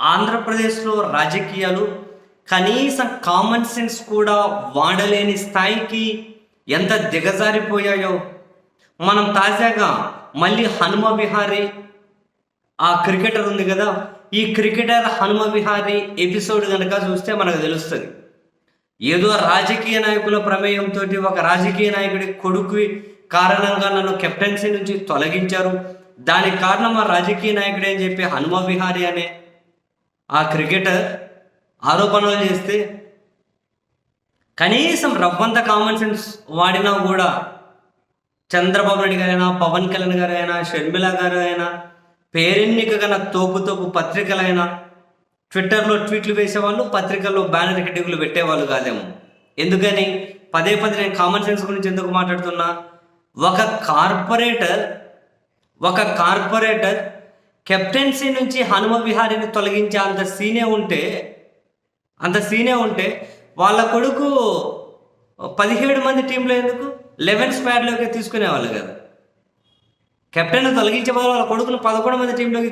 ఆంధ్రప్రదేశ్లో రాజకీయాలు కనీసం కామన్ సెన్స్ కూడా వాడలేని స్థాయికి ఎంత దిగజారిపోయాయో. మనం తాజాగా మళ్ళీ హనుమ విహారీ ఆ క్రికెటర్ ఉంది కదా ఈ క్రికెటర్ హనుమ విహారీ ఎపిసోడ్ కనుక చూస్తే మనకు తెలుస్తుంది. ఏదో రాజకీయ నాయకుల ప్రమేయంతో ఒక రాజకీయ నాయకుడి కొడుకు కారణంగా నన్ను కెప్టెన్సీ నుంచి తొలగించారు. దానికి కారణం ఆ రాజకీయ నాయకుడే అని చెప్పి హనుమ విహారీ అనే ఆ క్రికెటర్ ఆరోపణలు చేస్తే కనీసం రవ్వంత కామన్ సెన్స్ వాడినా కూడా చంద్రబాబు నాయుడు గారైనా పవన్ కళ్యాణ్ గారైనా షర్మిల గారు అయినా పేరెన్నిక గల తోపు తోపు పత్రికలైనా ట్విట్టర్లో ట్వీట్లు వేసేవాళ్ళు పత్రికల్లో బ్యానర్ హెడ్డింగ్లు పెట్టేవాళ్ళు కాదేమో. ఎందుకని? పదే పదే నేను కామన్ సెన్స్ గురించి ఎందుకు మాట్లాడుతున్నా? ఒక కార్పొరేటర్ ఒక కార్పొరేటర్ కెప్టెన్సీ నుంచి హనుమ విహారీని తొలగించే అంత సీనే ఉంటే అంత సీనే ఉంటే వాళ్ళ కొడుకు పదిహేడు మంది టీంలో ఎందుకు? లెవెన్ స్క్వాడ్లోకి తీసుకునేవాళ్ళు కదా. కెప్టెన్ తొలగించే వాళ్ళు వాళ్ళ కొడుకును పదకొండు మంది టీంలోకి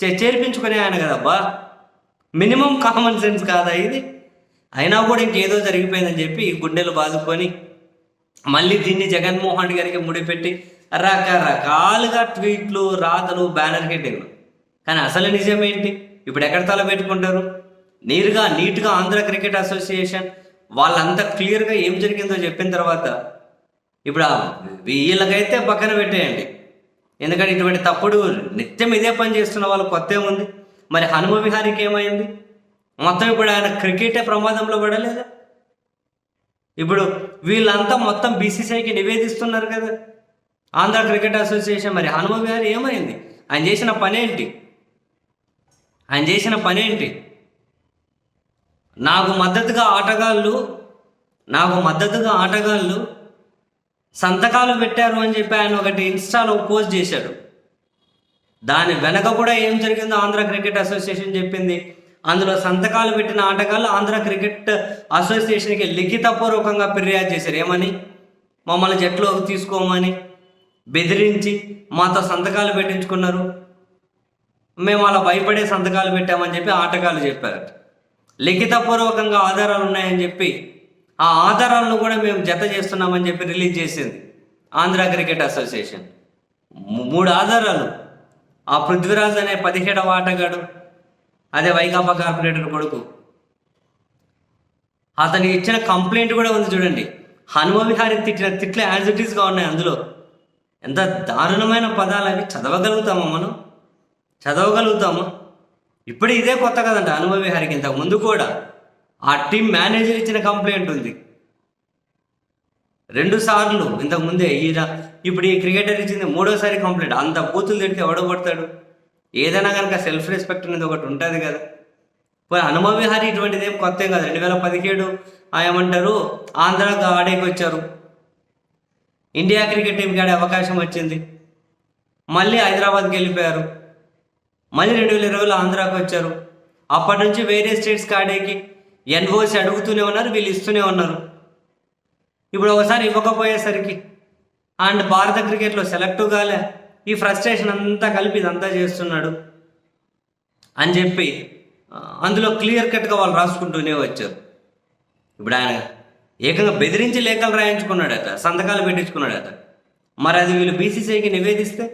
చే- చేర్పించుకునే ఆయన కదబ్బా మినిమం కామన్ సెన్స్ కాదా ఇది? అయినా కూడా ఇంకేదో జరిగిపోయిందని చెప్పి గుండెలు బాదుకొని మళ్ళీ దీన్ని జగన్మోహన్ రెడ్డి గారికి ముడిపెట్టి రకరకాలుగా ట్వీట్లు రాతలు బ్యానర్ హెడ్డింగ్లు కానీ అసలు నిజం ఏంటి ఇప్పుడు ఎక్కడ తల పెట్టుకుంటారు నేరుగా నీట్గా ఆంధ్ర క్రికెట్ అసోసియేషన్ వాళ్ళంతా క్లియర్గా ఏం జరిగిందో చెప్పిన తర్వాత ఇప్పుడు వీళ్ళకైతే పక్కన పెట్టేయండి. ఎందుకంటే ఇటువంటి తప్పుడు నిత్యం ఇదే పని చేస్తున్న వాళ్ళు కొత్త ఏముంది మరి హనుమ విహారీకి ఏమైంది? మొత్తం ఇప్పుడు ఆయన క్రికెటే ప్రమాదంలో పడలేదా? ఇప్పుడు వీళ్ళంతా మొత్తం బీసీసీఐకి నివేదిస్తున్నారు కదా. ఆంధ్ర క్రికెట్ అసోసియేషన్ మరి హనుమ విహారీ ఏమైంది? ఆయన చేసిన పనేంటి? ఆయన చేసిన పనేంటి నాకు మద్దతుగా ఆటగాళ్ళు నాకు మద్దతుగా ఆటగాళ్ళు సంతకాలు పెట్టారు అని చెప్పి ఆయన ఒకటి ఇన్స్టాలో పోస్ట్ చేశాడు. దాని వెనక కూడా ఏం జరిగిందో ఆంధ్ర క్రికెట్ అసోసియేషన్ చెప్పింది. అందులో సంతకాలు పెట్టిన ఆటగాళ్ళు ఆంధ్ర క్రికెట్ అసోసియేషన్కి లిఖితపూర్వకంగా ఫిర్యాదు చేశారు. ఏమని? మమ్మల్ని జట్టులోకి తీసుకోమని బెదిరించి మాతో సంతకాలు పెట్టించుకున్నారు. మేము అలా భయపడే సంతకాలు పెట్టామని చెప్పి ఆటగాళ్ళు చెప్పారు లిఖితపూర్వకంగా ఆధారాలు ఉన్నాయని చెప్పి ఆ ఆధారాలను కూడా మేము జత చేస్తున్నామని చెప్పి రిలీజ్ చేసింది ఆంధ్ర క్రికెట్ అసోసియేషన్. మూడు ఆధారాలు. ఆ పృథ్వీరాజ్ అనే పదిహేడవ ఆటగాడు అదే వైకాపా కార్పొరేటర్ కొడుకు. అతనికి ఇచ్చిన కంప్లైంట్ కూడా ఉంది చూడండి. హనుమ విహారి తిట్టిన తిట్లు యాజ్ ఇట్ ఈస్గా ఉన్నాయి అందులో. ఎంత దారుణమైన పదాలు అవి. చదవగలుగుతామా మనం? చదవగలుగుతాము? ఇప్పుడు ఇదే కొత్త కదంట అనుభవి హరికి ఇంతకు ముందు కూడా ఆ టీం మేనేజర్ ఇచ్చిన కంప్లైంట్ ఉంది. రెండు సార్లు ఇంతకు ముందే ఈయన ఇప్పుడు ఈ క్రికెటర్ ఇచ్చింది మూడోసారి కంప్లైంట్. అంత బూతులు తిడితే ఎవడో కొడతాడు? ఏదైనా కనుక సెల్ఫ్ రెస్పెక్ట్ అనేది ఒకటి ఉంటుంది కదా. పోయి అనుభవిహారి ఇటువంటిది ఏం కొత్త ఏం కాదు. రెండు వేల పదిహేడు ఆ ఏమంటారు ఆంధ్రాకు ఆడేకి వచ్చారు. ఇండియా క్రికెట్ టీంకి ఆడే అవకాశం వచ్చింది. మళ్ళీ హైదరాబాద్కి వెళ్ళిపోయారు. మళ్ళీ రెండు వేల ఇరవైలో ఆంధ్రాకి వచ్చారు. అప్పటి నుంచి వేరే స్టేట్స్ కాడేకి ఎన్ఓసి అడుగుతూనే ఉన్నారు వీళ్ళు ఇస్తూనే ఉన్నారు. ఇప్పుడు ఒకసారి ఇవ్వకపోయేసరికి అండ్ భారత క్రికెట్లో సెలెక్ట్ కాలే ఈ ఫ్రస్ట్రేషన్ అంతా కలిపి ఇదంతా చేస్తున్నాడు అని చెప్పి అందులో క్లియర్ కట్గా వాళ్ళు రాసుకుంటూనే వచ్చారు. ఇప్పుడు ఆయన ఏకంగా బెదిరించి లేఖలు రాయించుకున్నాడట సంతకాలు పెట్టించుకున్నాడట. మరి అది వీళ్ళు బీసీసీఐకి నివేదిస్తే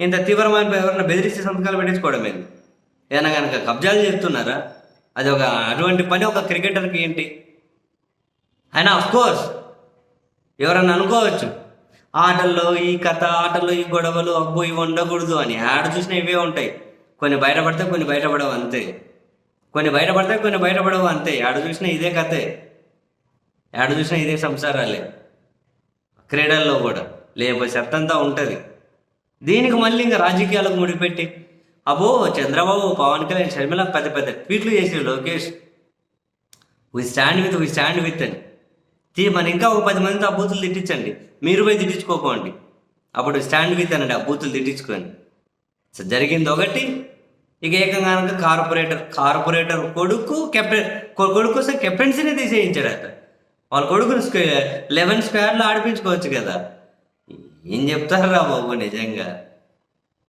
ఇంత తీవ్రమైన ఎవరైనా బెదిరిస్తే సంతకాలు పెట్టించుకోవడం ఏంది? ఏదైనా కనుక కబ్జాలు చేస్తున్నారా? అది ఒక అటువంటి పని ఒక క్రికెటర్కి ఏంటి? అయినా అఫ్ కోర్స్ ఎవరన్నా అనుకోవచ్చు. ఆటల్లో ఈ కథ ఆటల్లో ఈ గొడవలు అబ్బో ఇవి ఉండకూడదు అని ఆడ చూసినా ఇవే ఉంటాయి. కొన్ని బయటపడితే కొన్ని బయటపడవు అంతే. కొన్ని బయటపడతాయి కొన్ని బయటపడవు అంతే. ఆడ చూసినా ఇదే కథే. ఆడ చూసినా ఇదే సంసారాలే. క్రీడల్లో కూడా లేకపోతే చెత్తంతా ఉంటుంది. దీనికి మళ్ళీ ఇంకా రాజకీయాలకు ముడిపెట్టి. అబ్బో చంద్రబాబు పవన్ కళ్యాణ్ షర్మిల పెద్ద పెద్ద ట్వీట్లు చేసిన Lokesh. We stand with we stand with అని. తీ మన ఇంకా ఒక పది మందితో ఆ బూతులు తిట్టించండి. మీరు పోయి తిట్టించుకోకండి అప్పుడు స్టాండ్ విత్ అనండి ఆ బూతులు తిట్టించుకొని. సో జరిగింది ఒకటి. ఇక ఏకంగా కనుక కార్పొరేటర్ కార్పొరేటర్ కొడుకు కెప్టెన్ కొడుకు వస్తే కెప్టెన్సీనే తీసేయించాడు అట వాళ్ళ కొడుకుని స్క్వే లెవెన్ స్క్వేర్లో ఆడిపించుకోవచ్చు కదా. ఏం చెప్తారా బాబు నిజంగా?